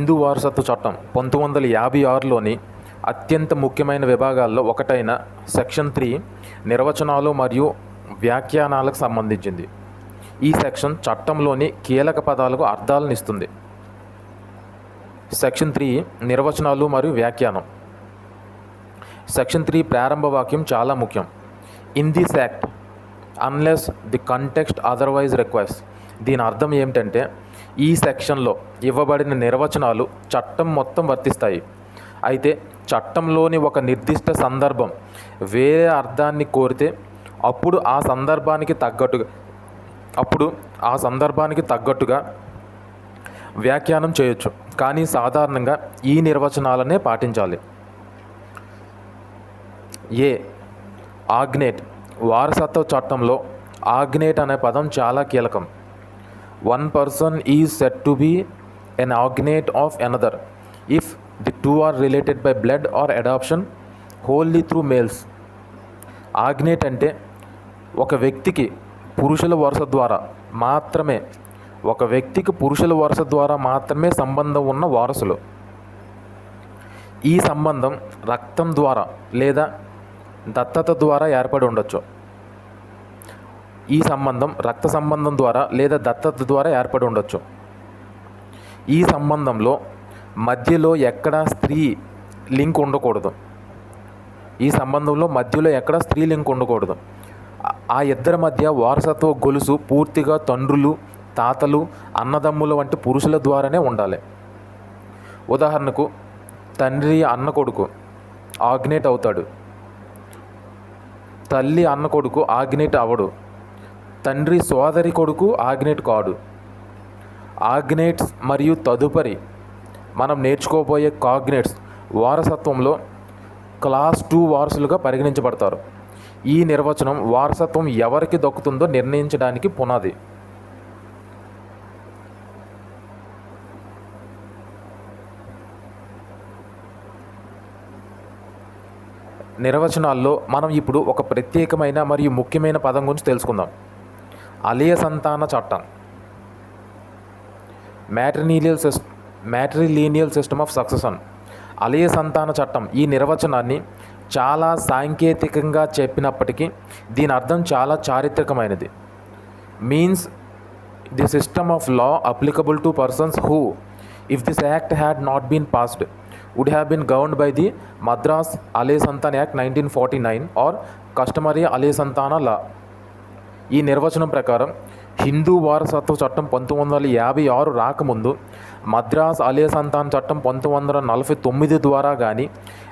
హిందూ వారసత్వ చట్టం పంతొమ్మిది వందల యాభై ఆరులోని అత్యంత ముఖ్యమైన విభాగాల్లో ఒకటైన సెక్షన్ త్రీ నిర్వచనాలు మరియు వ్యాఖ్యానాలకు సంబంధించింది. ఈ సెక్షన్ చట్టంలోని కీలక పదాలకు అర్థాలను ఇస్తుంది. సెక్షన్ త్రీ నిర్వచనాలు మరియు వ్యాఖ్యానం. సెక్షన్ త్రీ ప్రారంభ వాక్యం చాలా ముఖ్యం. In this act unless the context otherwise request దీని అర్థం ఏమిటంటే ఈ సెక్షన్లో ఇవ్వబడిన నిర్వచనాలు చట్టం మొత్తం వర్తిస్తాయి. అయితే చట్టంలోని ఒక నిర్దిష్ట సందర్భం వేరే అర్థాన్ని కోరితే అప్పుడు ఆ సందర్భానికి తగ్గట్టుగా అప్పుడు ఆ సందర్భానికి తగ్గట్టుగా వ్యాఖ్యానం చేయొచ్చు. కానీ సాధారణంగా ఈ నిర్వచనాలనే పాటించాలి. ఏ. ఆగ్నేట్. వారసత్వ చట్టంలో ఆగ్నేట్ అనే పదం చాలా కీలకం. One person is said to be an agnate of another if the two are related by blood or adoption wholly through males agnate అంటే ఒక వ్యక్తికి పురుషుల వరుస ద్వారా మాత్రమే ఒక వ్యక్తికి పురుషుల వరుస ద్వారా మాత్రమే సంబంధం ఉన్న వారసులు. ఈ సంబంధం రక్తం ద్వారా లేదా దత్తత ద్వారా ఏర్పడి ఉండొచ్చు. ఈ సంబంధం రక్త సంబంధం ద్వారా లేదా దత్తత ద్వారా ఏర్పడి ఉండొచ్చు. ఈ సంబంధంలో మధ్యలో ఎక్కడ స్త్రీ లింక్ ఉండకూడదు. ఈ సంబంధంలో మధ్యలో ఎక్కడ స్త్రీ లింక్ ఉండకూడదు. ఆ- ఇద్దరి మధ్య వారసత్వ గొలుసు పూర్తిగా తండ్రులు తాతలు అన్నదమ్ముల వంటి పురుషుల ద్వారానే ఉండాలి. ఉదాహరణకు తండ్రి అన్న కొడుకు ఆగ్నేట్ అవుతాడు. తల్లి అన్న కొడుకు ఆగ్నేట్ అవడు. తండ్రి సోదరి కొడుకు ఆగ్నేట్ కాడు. ఆగ్నేట్స్ మరియు తదుపరి మనం నేర్చుకోబోయే కాగ్నేట్స్ వారసత్వంలో క్లాస్ టూ వారసులుగా పరిగణించబడతారు. ఈ నిర్వచనం వారసత్వం ఎవరికి దక్కుతుందో నిర్ణయించడానికి పునాది. నిర్వచనాల్లో మనం ఇప్పుడు ఒక ప్రత్యేకమైన మరియు ముఖ్యమైన పదం గురించి తెలుసుకుందాం. అలియ సంతాన చట్టం. Matrilineal sis matrilineal system of succession Aliya Santhana చట్టం ఈ నిర్వచనాన్ని చాలా సాంకేతికంగా చెప్పినప్పటికీ దీని అర్థం చాలా చారిత్రకమైనది. Means the system of law applicable to persons who if this act had not been passed would have been governed by the Madras Aliya Santhana act nineteen forty nine or customary Aliya Santhana law ఈ నిర్వచనం ప్రకారం హిందూ వారసత్వ చట్టం పంతొమ్మిది వందల యాభై ఆరు రాకముందు మద్రాస్ అలే సంతాన్ చట్టం పంతొమ్మిది వందల నలభై తొమ్మిది ద్వారా కానీ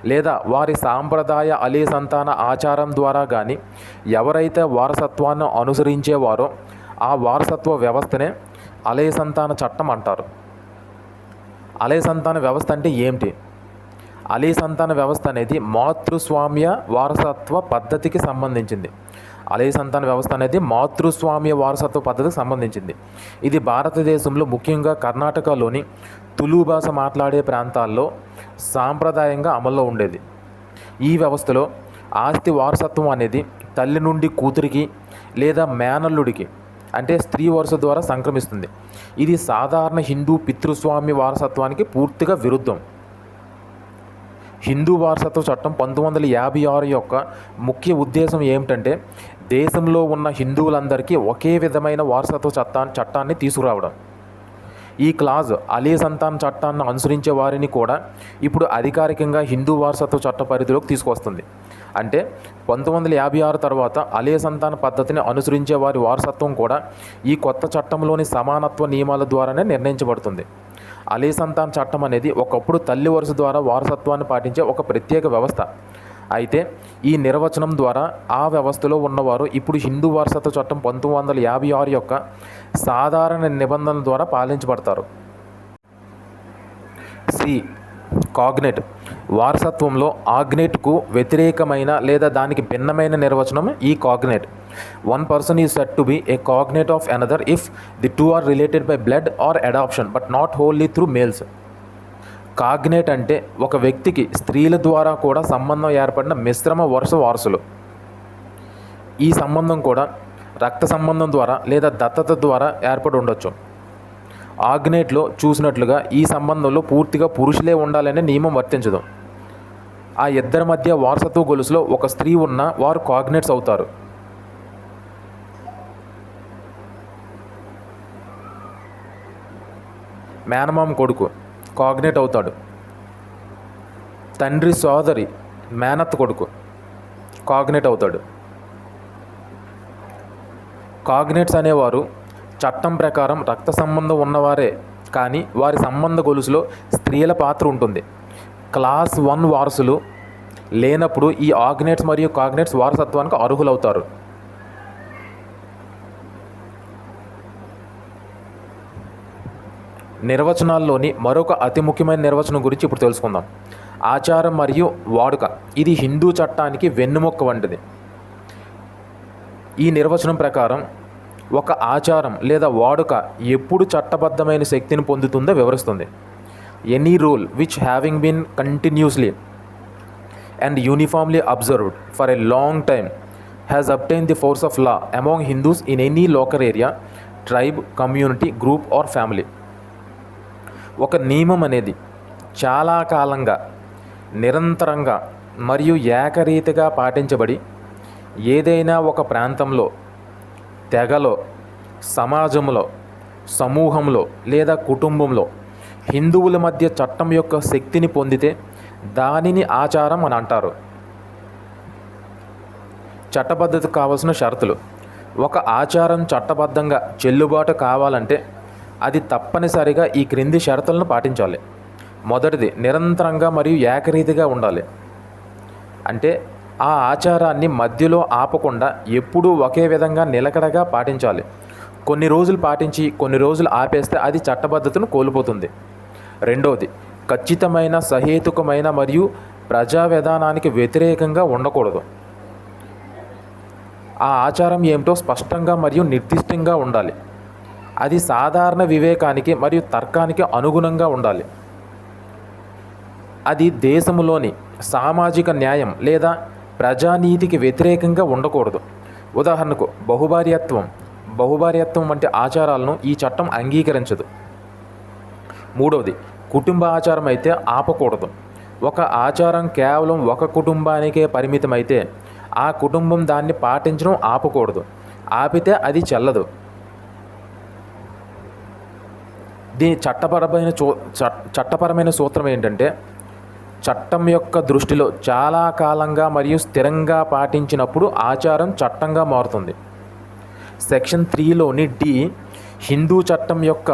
లేదా వారి సాంప్రదాయ అలే సంతాన ఆచారం ద్వారా కానీ ఎవరైతే వారసత్వాన్ని అనుసరించేవారో ఆ వారసత్వ వ్యవస్థనే అలే సంతాన చట్టం అంటారు. అలే సంతాన వ్యవస్థ అంటే ఏమిటి? అలీ సంతాన వ్యవస్థ అనేది మాతృస్వామ్య వారసత్వ పద్ధతికి సంబంధించింది. అలీ సంతాన వ్యవస్థ అనేది మాతృస్వామ్య వారసత్వ పద్ధతికి సంబంధించింది. ఇది భారతదేశంలో ముఖ్యంగా కర్ణాటకలోని తులు భాష మాట్లాడే ప్రాంతాల్లో సాంప్రదాయంగా అమల్లో ఉండేది. ఈ వ్యవస్థలో ఆస్తి వారసత్వం అనేది తల్లి నుండి కూతురికి లేదా మేనల్లుడికి అంటే స్త్రీ వరుస ద్వారా సంక్రమిస్తుంది. ఇది సాధారణ హిందూ పితృస్వామ్య వారసత్వానికి పూర్తిగా విరుద్ధం. హిందూ వారసత్వ చట్టం పంతొమ్మిది వందల యాభై ఆరు యొక్క ముఖ్య ఉద్దేశం ఏమిటంటే దేశంలో ఉన్న హిందువులందరికీ ఒకే విధమైన వారసత్వ చట్టాన్ని చట్టాన్ని తీసుకురావడం. ఈ క్లాజ్ అలీ సంతాన్ చట్టాన్ని అనుసరించే వారిని కూడా ఇప్పుడు అధికారికంగా హిందూ వారసత్వ చట్ట పరిధిలోకి తీసుకొస్తుంది అంటే పంతొమ్మిది వందల యాభై ఆరు తర్వాత అలీ సంతాన పద్ధతిని అనుసరించే వారి వారసత్వం కూడా ఈ కొత్త చట్టంలోని సమానత్వ నియమాల ద్వారానే నిర్ణయించబడుతుంది. అలీ సంతాన్ చట్టం అనేది ఒకప్పుడు తల్లి వరుస ద్వారా వారసత్వాన్ని పాటించే ఒక ప్రత్యేక వ్యవస్థ. అయితే ఈ నిర్వచనం ద్వారా ఆ వ్యవస్థలో ఉన్నవారు ఇప్పుడు హిందూ వారసత్వ చట్టం పంతొమ్మిది వందల యాభై ఆరు యొక్క సాధారణ నిబంధనల ద్వారా పాలించబడతారు. సి. కాగ్నెట్. వారసత్వంలో ఆగ్నెట్కు వ్యతిరేకమైన లేదా దానికి భిన్నమైన నిర్వచనం ఈ cognate. One person is said to be a cognate of another if the two are related by blood or adoption but not wholly through males cognate అంటే ఒక వ్యక్తికి స్త్రీల ద్వారా కూడా సంబంధం ఏర్పడిన మిశ్రమ వరుస వారసులు. ఈ సంబంధం కూడా రక్త సంబంధం ద్వారా లేదా దత్తత ద్వారా ఏర్పడి ఉండొచ్చు. ఆగ్నేట్లో చూసినట్లుగా ఈ సంబంధంలో పూర్తిగా పురుషులే ఉండాలనే నియమం వర్తించదు. ఆ ఇద్దరి మధ్య వారసత్వ గొలుసులో ఒక స్త్రీ ఉన్న వారు కాగ్నేట్స్ అవుతారు. మేనమామ కొడుకు కాగ్నేట్ అవుతాడు. తండ్రి సోదరి మేనత్ కొడుకు కాగ్నేట్ అవుతాడు. కాగ్నేట్స్ అనేవారు చట్టం ప్రకారం రక్త సంబంధం ఉన్నవారే కానీ వారి సంబంధ గొలుసులో స్త్రీల పాత్ర ఉంటుంది. క్లాస్ వన్ వారసులు లేనప్పుడు ఈ ఆగ్నేట్స్ మరియు కాగ్నేట్స్ వారసత్వానికి అర్హులవుతారు. నిర్వచనాల్లోని మరొక అతి ముఖ్యమైన నిర్వచనం గురించి ఇప్పుడు తెలుసుకుందాం. ఆచారం మరియు వాడుక ఇది హిందూ చట్టానికి వెన్నుముక్క వంటిది. ఈ నిర్వచనం ప్రకారం ఒక ఆచారం లేదా వాడుక ఎప్పుడు చట్టబద్ధమైన శక్తిని పొందుతుందో వివరిస్తుంది. Any rule which having been continuously and uniformly observed for a long time has obtained the force of law among Hindus in any local area tribe community group or family ఒక నియమం అనేది చాలా కాలంగా నిరంతరంగా మరియు ఏకరీతిగా పాటించబడి ఏదైనా ఒక ప్రాంతంలో తెగలో సమాజంలో సమూహంలో లేదా కుటుంబంలో హిందువుల మధ్య చట్టం యొక్క శక్తిని పొందితే దానిని ఆచారం అని అంటారు. చట్టబద్ధత కావాల్సిన షరతులు. ఒక ఆచారం చట్టబద్ధంగా చెల్లుబాటు కావాలంటే అది తప్పనిసరిగా ఈ క్రింది షరతులను పాటించాలి. మొదటిది నిరంతరంగా మరియు ఏకరీతిగా ఉండాలి. అంటే ఆ ఆచారాన్ని మధ్యలో ఆపకుండా ఎప్పుడూ ఒకే విధంగా నిలకడగా పాటించాలి. కొన్ని రోజులు పాటించి కొన్ని రోజులు ఆపేస్తే అది చట్టబద్ధతను కోల్పోతుంది. రెండవది ఖచ్చితమైన సహేతుకమైన మరియు ప్రజా విధానానికి వ్యతిరేకంగా ఉండకూడదు. ఆ ఆచారం ఏమిటో స్పష్టంగా మరియు నిర్దిష్టంగా ఉండాలి. అది సాధారణ వివేకానికి మరియు తర్కానికి అనుగుణంగా ఉండాలి. అది దేశంలోని సామాజిక న్యాయం లేదా ప్రజానీతికి వ్యతిరేకంగా ఉండకూడదు. ఉదాహరణకు బహుభార్యత్వం బహుభార్యత్వం వంటి ఆచారాలను ఈ చట్టం అంగీకరించదు. మూడవది కుటుంబ ఆచారం అయితే ఆపకూడదు. ఒక ఆచారం కేవలం ఒక కుటుంబానికే పరిమితమైతే ఆ కుటుంబం దాన్ని పాటించడం ఆపకూడదు. ఆపితే అది చెల్లదు. దీని చట్టపరమైన చూ చట్టపరమైన సూత్రం ఏంటంటే చట్టం యొక్క దృష్టిలో చాలా కాలంగా మరియు స్థిరంగా పాటించినప్పుడు ఆచారం చట్టంగా మారుతుంది. సెక్షన్ త్రీలోని డి హిందూ చట్టం యొక్క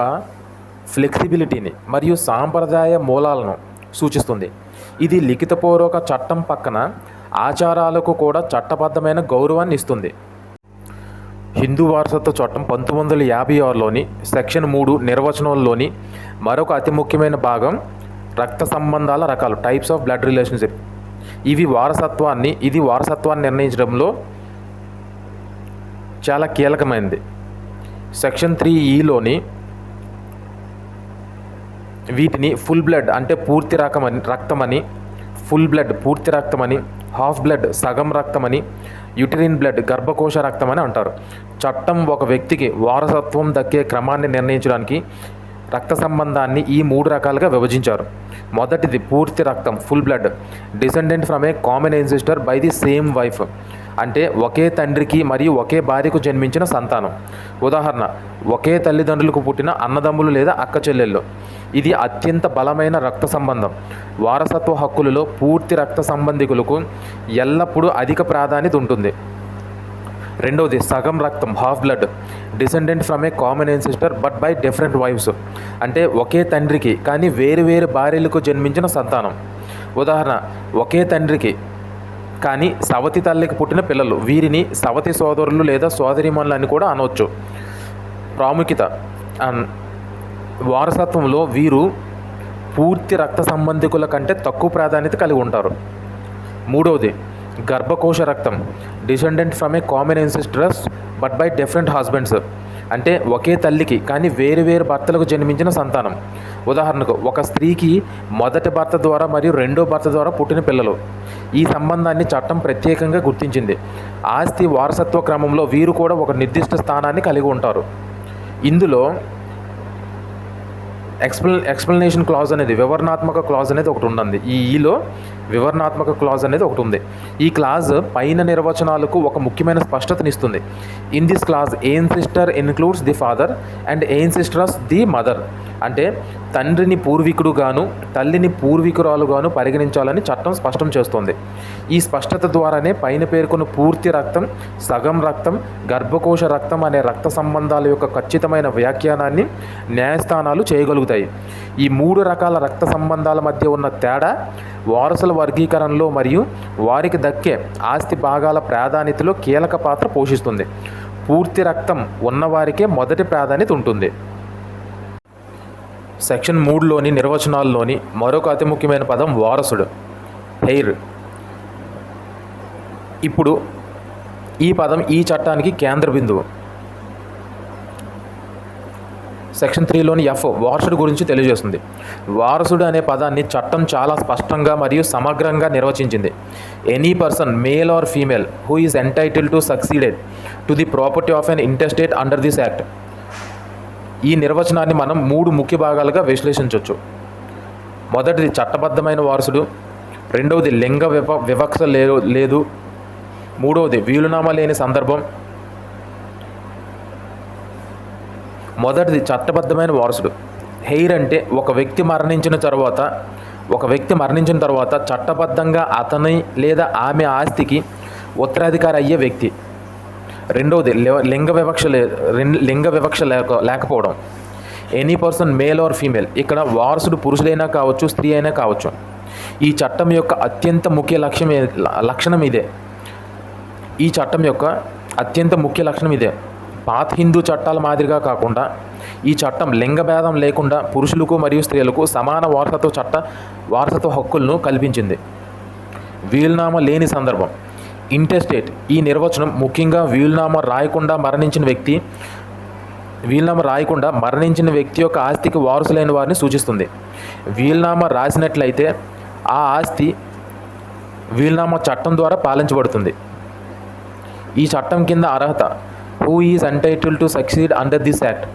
ఫ్లెక్సిబిలిటీని మరియు సాంప్రదాయ మూలాలను సూచిస్తుంది. ఇది లిఖితపూర్వక చట్టం పక్కన ఆచారాలకు కూడా చట్టబద్ధమైన గౌరవాన్ని ఇస్తుంది. హిందూ వారసత్వ చట్టం పంతొమ్మిది వందల యాభై ఆరులోని సెక్షన్ మూడు నిర్వచనంలోని మరొక అతి ముఖ్యమైన భాగం రక్త సంబంధాల రకాలు టైప్స్ ఆఫ్ బ్లడ్ రిలేషన్షిప్ ఇవి వారసత్వాన్ని ఇది వారసత్వాన్ని నిర్ణయించడంలో చాలా కీలకమైనది. సెక్షన్ త్రీ ఈలోని వీటిని ఫుల్ బ్లడ్ అంటే పూర్తి రకమని రక్తమని ఫుల్ బ్లడ్ పూర్తి రక్తమని హాఫ్ బ్లడ్ సగం రక్తమని యుటరిన్ బ్లడ్ గర్భకోశ రక్తం అని అంటారు. చట్టం ఒక వ్యక్తికి వారసత్వం దక్కే క్రమాన్ని నిర్ణయించడానికి రక్త సంబంధాన్ని ఈ మూడు రకాలుగా విభజించారు. మొదటిది పూర్తి రక్తం full blood. Descendant from a common ancestor by the same wife. అంటే ఒకే తండ్రికి మరియు ఒకే భార్యకు జన్మించిన సంతానం. ఉదాహరణ ఒకే తల్లిదండ్రులకు పుట్టిన అన్నదమ్ములు లేదా అక్క చెల్లెళ్ళు. ఇది అత్యంత బలమైన రక్త సంబంధం. వారసత్వ హక్కులలో పూర్తి రక్త సంబంధికులకు ఎల్లప్పుడూ అధిక ప్రాధాన్యత ఉంటుంది. రెండవది సగం రక్తం half blood descendant from a common ancestor but by different wives అంటే ఒకే తండ్రికి కానీ వేరు వేరు భార్యలకు జన్మించిన సంతానం. ఉదాహరణ ఒకే తండ్రికి కానీ సవతి తల్లికి పుట్టిన పిల్లలు. వీరిని సవతి సోదరులు లేదా సోదరిమణులు అని కూడా అనవచ్చు ప్రాముఖ్యత వారసత్వంలో వీరు పూర్తి రక్త సంబంధికుల కంటే తక్కువ ప్రాధాన్యత కలిగి ఉంటారు. మూడవది గర్భకోశ రక్తం. Descendant from a common ancestors but by different husbands అంటే ఒకే తల్లికి కానీ వేరు వేరు భర్తలకు జన్మించిన సంతానం. ఉదాహరణకు ఒక స్త్రీకి మొదటి భర్త ద్వారా మరియు రెండో భర్త ద్వారా పుట్టిన పిల్లలు. ఈ సంబంధాన్ని చట్టం ప్రత్యేకంగా గుర్తించింది. ఆస్తి వారసత్వ క్రమంలో వీరు కూడా ఒక నిర్దిష్ట స్థానాన్ని కలిగి ఉంటారు. ఇందులో ఎక్స్ప్ల ఎక్స్ప్లెనేషన్ క్లాజ్ అనేది వివరణాత్మక క్లాజ్ అనేది ఒకటి ఉండండి. ఈ ఈలో వివరణాత్మక క్లాజ్ అనేది ఒకటి ఉంది. ఈ క్లాజ్ పైన నిర్వచనాలకు ఒక ముఖ్యమైన స్పష్టతనిస్తుంది in this clause ancestor includes the father and ancestress the mother అంటే తండ్రిని పూర్వీకుడుగాను తల్లిని పూర్వీకురాలుగాను పరిగణించాలని చట్టం స్పష్టం చేస్తుంది. ఈ స్పష్టత ద్వారానే పైన పేర్కొన్న పూర్తి రక్తం సగం రక్తం గర్భకోశ రక్తం అనే రక్త సంబంధాల యొక్క ఖచ్చితమైన వ్యాఖ్యానాన్ని న్యాయస్థానాలు చేయగలుగుతాయి. ఈ మూడు రకాల రక్త సంబంధాల మధ్య ఉన్న తేడా వారసుల వర్గీకరణలో మరియు వారికి దక్కే ఆస్తి భాగాల ప్రాధాన్యతలో కీలక పాత్ర పోషిస్తుంది. పూర్తి రక్తం ఉన్నవారికే మొదటి ప్రాధాన్యత ఉంటుంది. సెక్షన్ మూడులోని నిర్వచనాల్లోని మరొక అతి ముఖ్యమైన పదం వారసుడు హెయిర్. ఇప్పుడు ఈ పదం ఈ చట్టానికి కేంద్ర బిందువు. సెక్షన్ త్రీలోని ఎఫ్ వారసుడు గురించి తెలియజేస్తుంది. వారసుడు అనే పదాన్ని చట్టం చాలా స్పష్టంగా మరియు సమగ్రంగా నిర్వచించింది. Any person male or female who is entitle to succeeded to the property of an intestate under this act ఈ నిర్వచనాన్ని మనం మూడు ముఖ్య భాగాలుగా విశ్లేషించవచ్చు మొదటిది చట్టబద్ధమైన వారసుడు రెండవది లింగ వివ వివక్ష లేదు లేదు మూడవది వీలునామా లేని సందర్భం. మొదటిది చట్టబద్ధమైన వారసుడు హెయిర్ అంటే ఒక వ్యక్తి మరణించిన తర్వాత ఒక వ్యక్తి మరణించిన తర్వాత చట్టబద్ధంగా అతని లేదా ఆమె ఆస్తికి ఉత్తరాధికారి అయ్యే వ్యక్తి. రెండవది లింగ వివక్ష లే లింగ వివక్ష లేక లేకపోవడం. Any person male or female. ఇక్కడ వారసుడు పురుషుడైనా కావచ్చు స్త్రీ అయినా కావచ్చు. ఈ చట్టం యొక్క అత్యంత ముఖ్య లక్ష్యం లక్షణం ఇదే. ఈ చట్టం యొక్క అత్యంత ముఖ్య లక్షణం ఇదే. పాత హిందూ చట్టాల మాదిరిగా కాకుండా ఈ చట్టం లింగభేదం లేకుండా పురుషులకు మరియు స్త్రీలకు సమాన వారసత్వ చట్ట వారసత్వ హక్కులను కల్పించింది. వీలునామా లేని సందర్భం. ఇంటెస్టేట్. ఈ నిర్వచనం ముఖ్యంగా వీలునామా రాయకుండా మరణించిన వ్యక్తి వీలునామా రాయకుండా మరణించిన వ్యక్తి యొక్క ఆస్తికి వారసులైన వారిని సూచిస్తుంది. వీలునామా రాసినట్లయితే ఆ ఆస్తి వీలునామా చట్టం ద్వారా పాలించబడుతుంది. ఈ చట్టం కింద అర్హత who is entitle to succeed under this act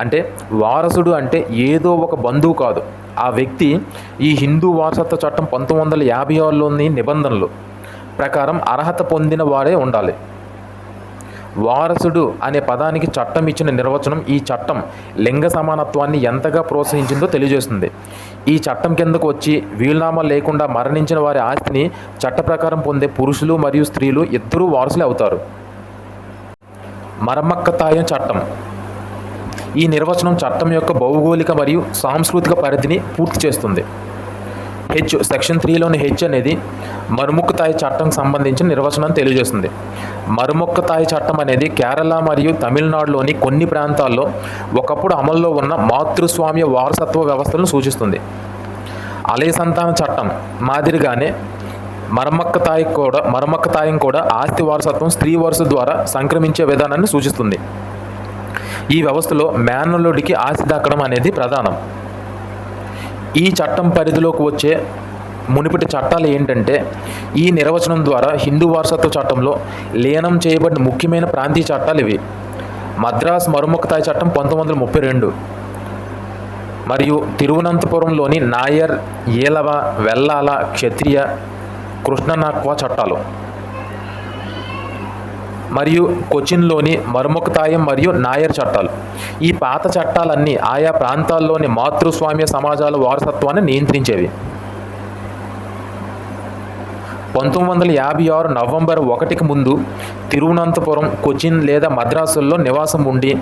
అంటే వారసుడు అంటే ఏదో ఒక బంధువు కాదు. ఆ వ్యక్తి ఈ హిందూ వారసత్వ చట్టం పంతొమ్మిది వందల యాభై ఆరులోని నిబంధనలు. ప్రకారం అర్హత పొందిన వారే ఉండాలి. వారసుడు అనే పదానికి చట్టం ఇచ్చిన నిర్వచనం ఈ చట్టం లింగ సమానత్వాన్ని ఎంతగా ప్రోత్సహించిందో తెలియజేస్తుంది. ఈ చట్టం కిందకు వచ్చి వీలునామా లేకుండా మరణించిన వారి ఆస్తిని చట్ట ప్రకారం పొందే పురుషులు మరియు స్త్రీలు ఇద్దరూ వారసులే అవుతారు. మరమ్మక్కతాయం చట్టం. ఈ నిర్వచనం చట్టం యొక్క భౌగోళిక మరియు సాంస్కృతిక పరిధిని పూర్తి చేస్తుంది. హెచ్ సెక్షన్ త్రీలోని హెచ్ అనేది మరుముక్కుతాయి చట్టం సంబంధించిన నిర్వచనం తెలియజేస్తుంది. మరుముక్కుతాయి చట్టం అనేది కేరళ మరియు తమిళనాడులోని కొన్ని ప్రాంతాల్లో ఒకప్పుడు అమల్లో ఉన్న మాతృస్వామ్య వారసత్వ వ్యవస్థలను సూచిస్తుంది. అలయ సంతాన చట్టం మాదిరిగానే మరమ్మక్కతాయి కూడా మరమ్మక్కతాయం కూడా ఆస్తి వారసత్వం స్త్రీ వారసు ద్వారా సంక్రమించే విధానాన్ని సూచిస్తుంది. ఈ వ్యవస్థలో మేనల్లుడికి ఆస్తి దక్కడం అనేది ప్రధానం. ఈ చట్టం పరిధిలోకి వచ్చే మునుపటి చట్టాలు ఏంటంటే ఈ నిర్వచనం ద్వారా హిందూ వారసత్వ చట్టంలో లీనం చేయబడిన ముఖ్యమైన ప్రాంతీయ చట్టాలు ఇవి. మద్రాస్ మరుముక్తాయి చట్టం పంతొమ్మిది వందల ముప్పై రెండు మరియు తిరువనంతపురంలోని నాయర్ ఏలవ వెల్లాల క్షత్రియ కృష్ణనాక్వ చట్టాలు. మరియు కొచిన్లోని మరుముక్తాయం మరియు నాయర్ చట్టాలు. ఈ పాత చట్టాలన్నీ ఆయా ప్రాంతాల్లోని మాతృస్వామ్య సమాజాల వారసత్వాన్ని నియంత్రించేవి. పంతొమ్మిది వందల యాభై ఆరు నవంబర్ ఒకటికి ముందు తిరువనంతపురం కొచిన్ లేదా మద్రాసుల్లో నివాసం ఉండి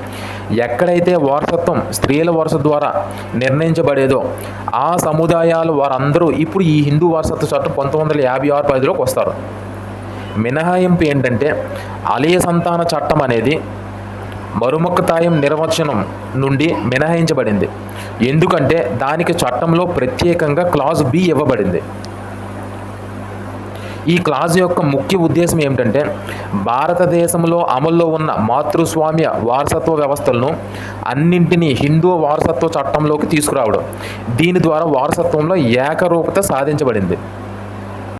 ఎక్కడైతే వారసత్వం స్త్రీల వరుస ద్వారా నిర్ణయించబడేదో ఆ సముదాయాలు వారందరూ ఇప్పుడు ఈ హిందూ వారసత్వ చట్టం పంతొమ్మిది వందల యాభై ఆరు పరిధిలోకి వస్తారు. మినహాయింపు ఏంటంటే ఆలయ సంతాన చట్టం అనేది మరుమక్కతాయం నిర్వచనం నుండి మినహాయించబడింది. ఎందుకంటే దానికి చట్టంలో ప్రత్యేకంగా క్లాజ్ బి ఇవ్వబడింది. ఈ క్లాజ్ యొక్క ముఖ్య ఉద్దేశం ఏమిటంటే భారతదేశంలో అమల్లో ఉన్న మాతృస్వామ్య వారసత్వ వ్యవస్థలను అన్నింటినీ హిందూ వారసత్వ చట్టంలోకి తీసుకురావడం. దీని ద్వారా వారసత్వంలో ఏకరూపత సాధించబడింది.